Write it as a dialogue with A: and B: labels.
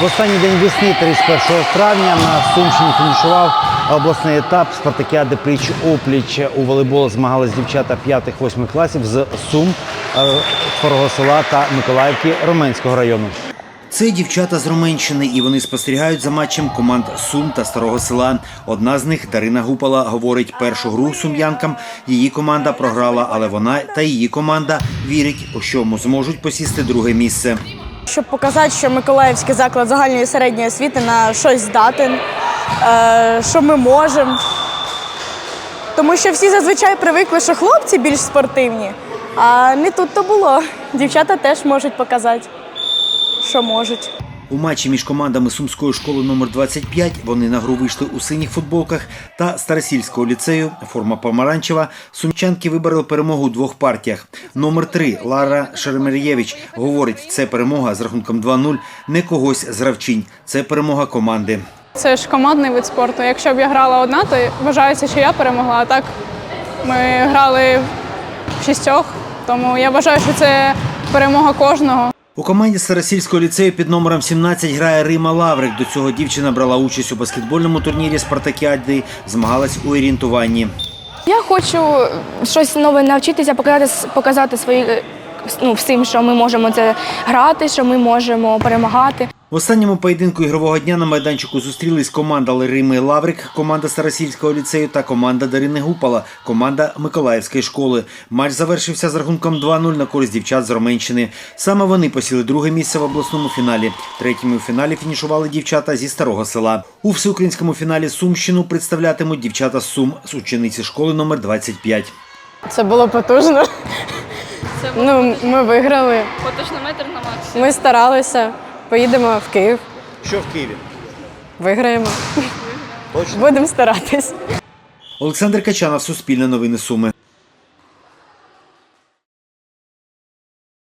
A: В останній день весни, 31 травня, на Сумщині фінішував обласний етап спартакіади пліч опліч у волейбол змагались дівчата 5-8 класів з Сум, е, Творого села та Миколаївки Роменського району. Це дівчата з Роменщини, і вони спостерігають за матчем команд Сум та Старого села. Одна з них Дарина Гупала говорить, першу гру сум'янкам її команда програла, але вона та її команда вірять, у що зможуть посісти друге місце.
B: Щоб показати, що Миколаївський заклад загальної середньої освіти на щось здатен, е, що ми можемо. Тому що всі зазвичай привикли, що хлопці більш спортивні, а не тут то було. Дівчата теж можуть показати, що можуть.
A: У матчі між командами Сумської школи номер 25 вони на гру вийшли у синіх футболках та Старосільського ліцею форма помаранчева. Сумчанки вибороли перемогу у двох партіях. Номер 3 Лара Шеремерєвич говорить, це перемога з рахунком 2-0 не когось з гравчинь. Це перемога команди.
C: Це ж командний вид спорту. Якщо б я грала одна, то вважається, що я перемогла. А так ми грали в шістьох, тому я вважаю, що це перемога кожного.
A: У команді Старосільського ліцею під номером 17 грає Рима Лаврик. До цього дівчина брала участь у баскетбольному турнірі Спартакіади, змагалась у орієнтуванні.
D: Я хочу щось нове навчитися, показати, показати свої ну, всім, що ми можемо це грати, що ми можемо перемагати.
A: В останньому поєдинку ігрового дня на майданчику зустрілись команда Лерими Лаврик, команда Старосільського ліцею та команда Дарини Гупала, команда Миколаївської школи. Матч завершився з рахунком 2-0 на користь дівчат з Роменщини. Саме вони посіли друге місце в обласному фіналі. Третіми у фіналі фінішували дівчата зі старого села. У всеукраїнському фіналі Сумщину представлятимуть дівчата з Сум з учениці школи номер 25.
B: Це було потужно. Ну, ми виграли.
C: Поточний метр на максимум.
B: Ми старалися. Поїдемо в Київ,
A: Що в Києві?
B: виграємо. Будемо старатись.
A: Олександр Качанов, Суспільне новини Суми.